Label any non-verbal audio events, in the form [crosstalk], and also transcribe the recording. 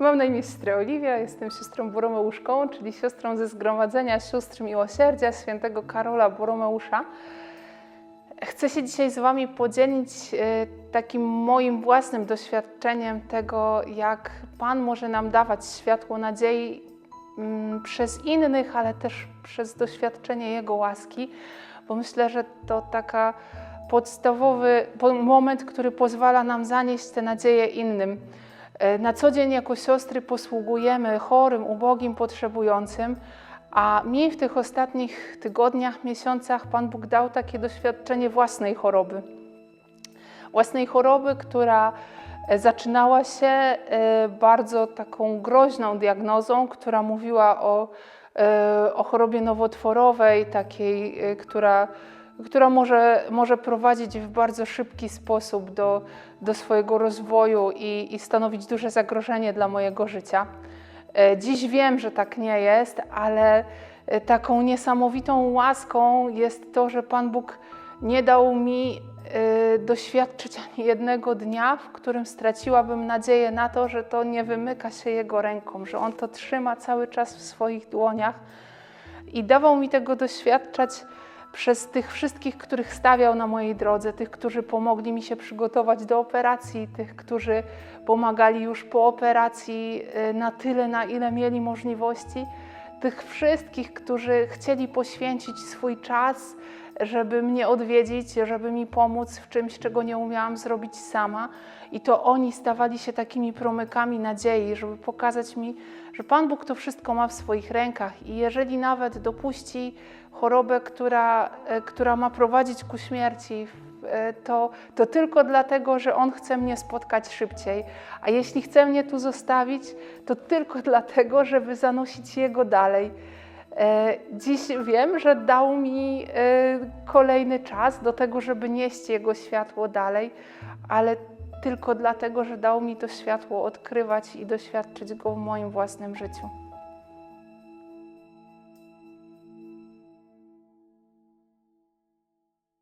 Mam na imię siostra Oliwia, jestem siostrą Boromeuszką, czyli siostrą ze Zgromadzenia Sióstr Miłosierdzia świętego Karola Boromeusza. Chcę się dzisiaj z Wami podzielić e, takim moim własnym doświadczeniem tego, jak Pan może nam dawać światło nadziei mm, przez innych, ale też przez doświadczenie Jego łaski, bo myślę, że to taka podstawowy po- moment, który pozwala nam zanieść tę nadzieję innym. E, Na co dzień jako siostry posługujemy chorym, ubogim, potrzebującym, a mi w tych ostatnich tygodniach, miesiącach Pan Bóg dał takie doświadczenie własnej choroby. Własnej choroby, która e, zaczynała się e, bardzo taką groźną diagnozą, która mówiła o, o chorobie nowotworowej, takiej, która, która może, może prowadzić w bardzo szybki sposób do, do swojego rozwoju i, i stanowić duże zagrożenie dla mojego życia. E, Dziś wiem, że tak nie jest, ale e, taką niesamowitą łaską jest to, że Pan Bóg nie dał mi e, doświadczyć ani jednego dnia, w którym straciłabym nadzieję na to, że to nie wymyka się Jego ręką, że On to trzyma cały czas w swoich dłoniach. I dawał mi tego doświadczać przez tych wszystkich, których stawiał na mojej drodze, tych, którzy pomogli mi się przygotować do operacji, tych, którzy pomagali już po operacji y, na tyle, na ile mieli możliwości, tych wszystkich, którzy chcieli poświęcić swój czas, żeby mnie odwiedzić, żeby mi pomóc w czymś, czego nie umiałam zrobić sama. I to oni stawali się takimi promykami nadziei, żeby pokazać mi, że Pan Bóg to wszystko ma w swoich rękach i jeżeli nawet dopuści chorobę, która, e, która ma prowadzić ku śmierci, e, to, to tylko dlatego, że On chce mnie spotkać szybciej. A jeśli chce mnie tu zostawić, to tylko [laughs] dlatego, żeby zanosić Jego dalej. E, Dziś wiem, że dał mi e, kolejny czas do tego, żeby nieść Jego światło dalej, ale tylko dlatego, że dał mi to światło odkrywać i doświadczyć go w moim własnym życiu.